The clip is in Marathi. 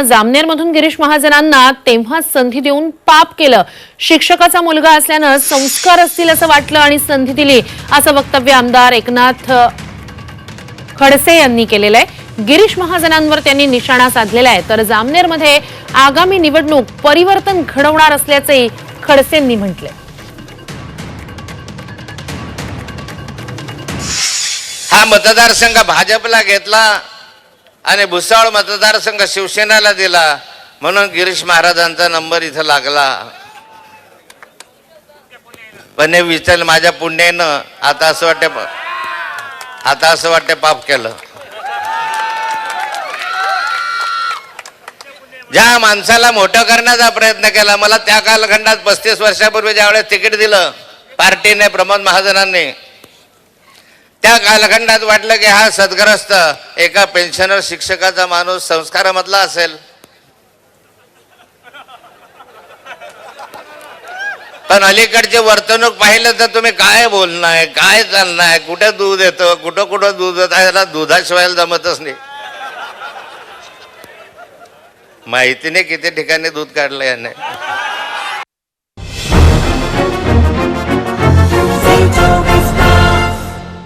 सरकारनं जामनेरमधून गिरीश महाजनांना तेव्हाच संधी देऊन पाप केलं. शिक्षकाचा मुलगा असल्यानं संस्कार असतील असं वाटलं आणि संधी दिली असं वक्तव्य आमदार एकनाथ खडसे यांनी केलेलं आहे. गिरीश महाजनांवर त्यांनी निशाणा साधलेला आहे. तर जामनेरमध्ये आगामी निवडणूक परिवर्तन घडवणार असल्याचंही खडसेंनी म्हटलंय. हा मतदारसंघ भाजपला घेतला. आणि भुसावळ मतदारसंघ शिवसेनेला दिला. म्हणून गिरीश महाराजांचा नंबर इथं लागला. पण हे विचार माझ्या पुण्यानं आता असं वाटते आता असं वाटते पाप केलं. ज्या माणसाला मोठं करण्याचा प्रयत्न केला मला त्या कालखंडात पस्तीस वर्षापूर्वी ज्यावेळेस तिकीट दिलं पार्टीने प्रमोद महाजनांनी त्या कालखंडात वाटलं की हा सद्ग्रस्त एका पेन्शनर शिक्षकाचा माणूस संस्कारामधला असेल. पण अलीकडचे वर्तणूक पाहिलं तर तुम्ही काय बोलणार काय चालणार कुठे दूध येतं कुठं कुठं दूध येतं याला दुधाशिवाय जमतच नाही. माहितीने किती ठिकाणी दूध काढलं याने.